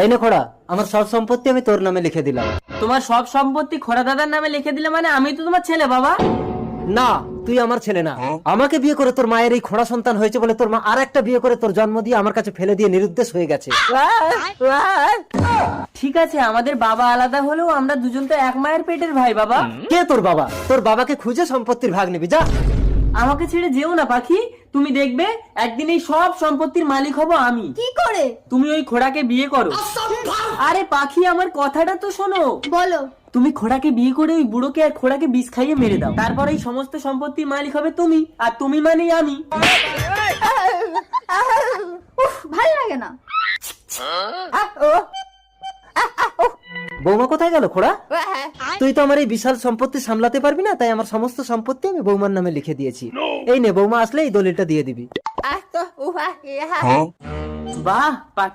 এই নে খোড়া আমার সব সম্পত্তি আমি তোর নামে লিখে দিলাম। তোমার সব সম্পত্তি খোড়া দাদার নামে লিখে দিলে মানে আমি তো তোমার ছেলে বাবা। না তুই আমার ছেলে না। আমাকে বিয়ে করে তোর মায়ের এই খোড়া সন্তান হয়েছে বলে তোর মা আর একটা বিয়ে করে তোর জন্ম দিয়ে আমার কাছে ফেলে দিয়ে নিরুদ্দেশ হয়ে গেছে। ঠিক আছে আমাদের বাবা আলাদা হলেও আমরা দুজন তো এক মায়ের পেটের ভাই বাবা। কে তোর বাবা? তোর বাবাকে খুঁজে সম্পত্তির ভাগ নিবি যা। আমাকে ছেড়ে যেও না পাখি। তুমি দেখবে একদিন এই সব সম্পত্তির মালিক হব আমি। কি করে? তুমি ওই খোড়াকে বিয়ে করো। আরে পাখি আমার কথাটা তো শোনো। বলো। তুমি খোড়াকে বিয়ে করে ওই বুড়োকে আর খোড়াকে বিষ খাইয়ে মেরে দাও। তারপর এই সমস্ত সম্পত্তির মালিক হবে তুমি আর তুমি মানেই আমি। উফ ভালো লাগে না। বৌমা কোথায় গেল খোড়া? তুই তো আমার এই বিশাল সম্পত্তি সামলাতে পারবি না তাই আমার সমস্ত সম্পত্তি আমি বৌমার নামে লিখে দিয়েছি। এই নে বৌমা আসলে এই দলিলটা দিয়ে দিবি। বাহ পাখি।